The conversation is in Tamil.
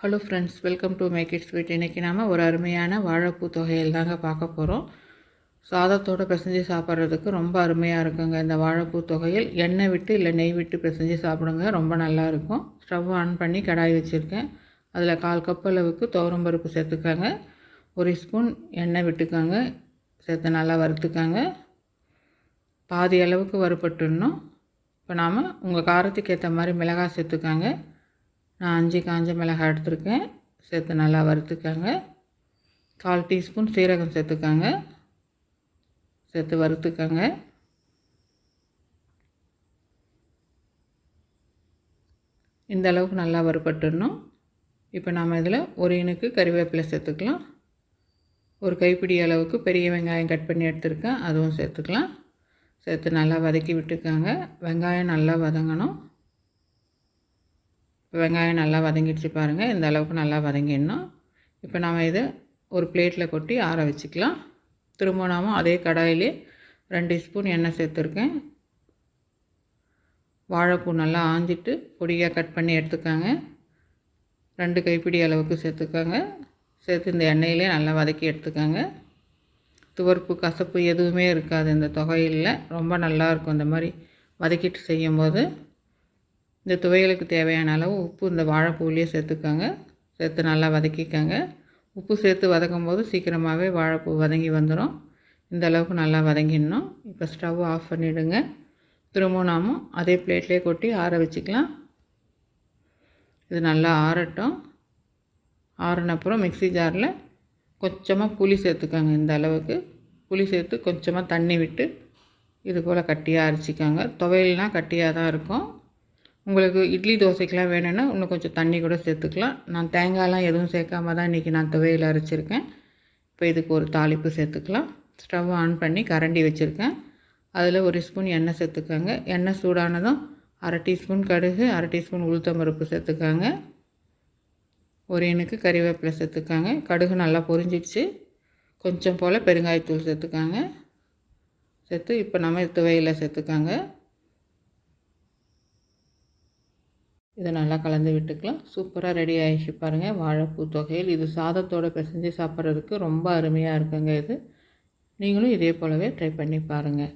Hello friends welcome to make it sweet இன்றைக்கி நாம் ஒரு அருமையான வாழைப்பூ தொகையில் தாங்க பார்க்க போகிறோம் சாதத்தோடு பிசைஞ்சு சாப்பிட்றதுக்கு ரொம்ப அருமையாக இருக்குங்க இந்த வாழைப்பூ தொகையில். எண்ணெய் விட்டு இல்லை நெய் விட்டு பிசைஞ்சு சாப்பிடுங்க ரொம்ப நல்லாயிருக்கும் ஸ்டவ் ஆன் பண்ணி கடாய் வச்சுருக்கேன். அதில் கால் கப் அளவுக்கு துவரம்பருப்பு சேர்த்துக்காங்க. ஒரு ஸ்பூன் எண்ணெய் விட்டுக்காங்க சேர்த்து நல்லா வறுத்துக்காங்க. பாதி அளவுக்கு வறுப்பட்டுடணும் இப்போ நாம் உங்கள் காரத்துக்கு ஏற்ற மாதிரி மிளகாய் சேர்த்துக்காங்க. நான் அஞ்சு காஞ்ச மிளகாய் எடுத்துருக்கேன். சேர்த்து நல்லா வறுத்துக்காங்க. கால் டீஸ்பூன் சீரகம் சேர்த்துக்காங்க. சேர்த்து வறுத்துக்காங்க. இந்த அளவுக்கு நல்லா வறுப்பட்டுடணும் இப்போ நாம் இதில் ஒரு இனுக்கு கறிவேப்பிலை சேர்த்துக்கலாம். ஒரு கைப்பிடி அளவுக்கு பெரிய வெங்காயம் கட் பண்ணி எடுத்துருக்கேன். அதுவும் சேர்த்துக்கலாம். சேர்த்து நல்லா வதக்கி விட்டுக்காங்க. வெங்காயம் நல்லா வதங்கணும். வெங்காயம் நல்லா வதங்கிடுச்சு பாருங்கள் இந்த அளவுக்கு நல்லா வதங்கிடணும். இப்போ நாம் இதை ஒரு பிளேட்டில் கொட்டி ஆற வச்சுக்கலாம். திரும்ப நாம் அதே கடாயிலே ரெண்டு ஸ்பூன் எண்ணெய் சேர்த்துருக்கேன். வாழைப்பூ நல்லா ஆஞ்சிட்டு பொடியாக கட் பண்ணி எடுத்துக்காங்க. ரெண்டு கைப்பிடி அளவுக்கு சேர்த்துக்காங்க. சேர்த்து இந்த எண்ணெயிலே நல்லா வதக்கி எடுத்துக்காங்க. துவர்ப்பு கசப்பு எதுவுமே இருக்காது. இந்த தொகையில் ரொம்ப நல்லாயிருக்கும் இந்த மாதிரி வதக்கிட்டு செய்யும்போது இந்த துவையலுக்கு தேவையான அளவு உப்பு இந்த வாழைப்பூவிலேயே சேர்த்துக்கோங்க. சேர்த்து நல்லா வதக்கிக்கோங்க. உப்பு சேர்த்து வதக்கும் போது சீக்கிரமாகவே வாழைப்பூ வதங்கி வந்துடும் இந்த அளவுக்கு நல்லா வதங்கிடணும். இப்போ ஸ்டவ் ஆஃப் பண்ணிவிடுங்க திரும்பவும் நாம் அதே பிளேட்லேயே கொட்டி ஆற வச்சுக்கலாம். இது நல்லா ஆறட்டும். ஆறினப்புறம் மிக்சி ஜாரில் கொஞ்சமாக புளி சேர்த்துக்கோங்க இந்த அளவுக்கு. புளி சேர்த்து கொஞ்சமாக தண்ணி விட்டு இது போல் கட்டியாக அரைச்சிக்கோங்க. துவையல்னால் கட்டியாக தான் இருக்கும். உங்களுக்கு இட்லி தோசைக்கெலாம் வேணும்னா இன்னும் கொஞ்சம் தண்ணி கூட சேர்த்துக்கலாம். நான் தேங்காயெலாம் எதுவும் சேர்க்காம தான் இன்றைக்கி நான் துவையில் அரைச்சிருக்கேன். இப்போ இதுக்கு ஒரு தாளிப்பு சேர்த்துக்கலாம். ஸ்டவ் ஆன் பண்ணி கரண்டி வச்சுருக்கேன். அதில் ஒரு ஸ்பூன் எண்ணெய் சேர்த்துக்கோங்க. எண்ணெய் சூடானதும் அரை டீஸ்பூன் கடுகு அரை டீஸ்பூன் உளுத்தம்பருப்பு சேர்த்துக்காங்க. ஒரு எனக்கு கறிவேப்பிலை சேர்த்துக்காங்க. கடுகு நல்லா பொரிஞ்சிடுச்சு. கொஞ்சம் போல் பெருங்காயத்தூள் சேர்த்துக்காங்க. சேர்த்து இப்போ நம்ம துவையில் சேர்த்துக்காங்க. இதை நல்லா கலந்து விட்டுக்கலாம். சூப்பராக ரெடி ஆகிடுச்சு பாருங்கள் வாழைப்பூ தொகையில் இது சாதத்தோடு பிசைஞ்சு சாப்பிட்றதுக்கு ரொம்ப அருமையாக இருக்குங்க இது. நீங்களும் இதே போலவே ட்ரை பண்ணி பாருங்கள்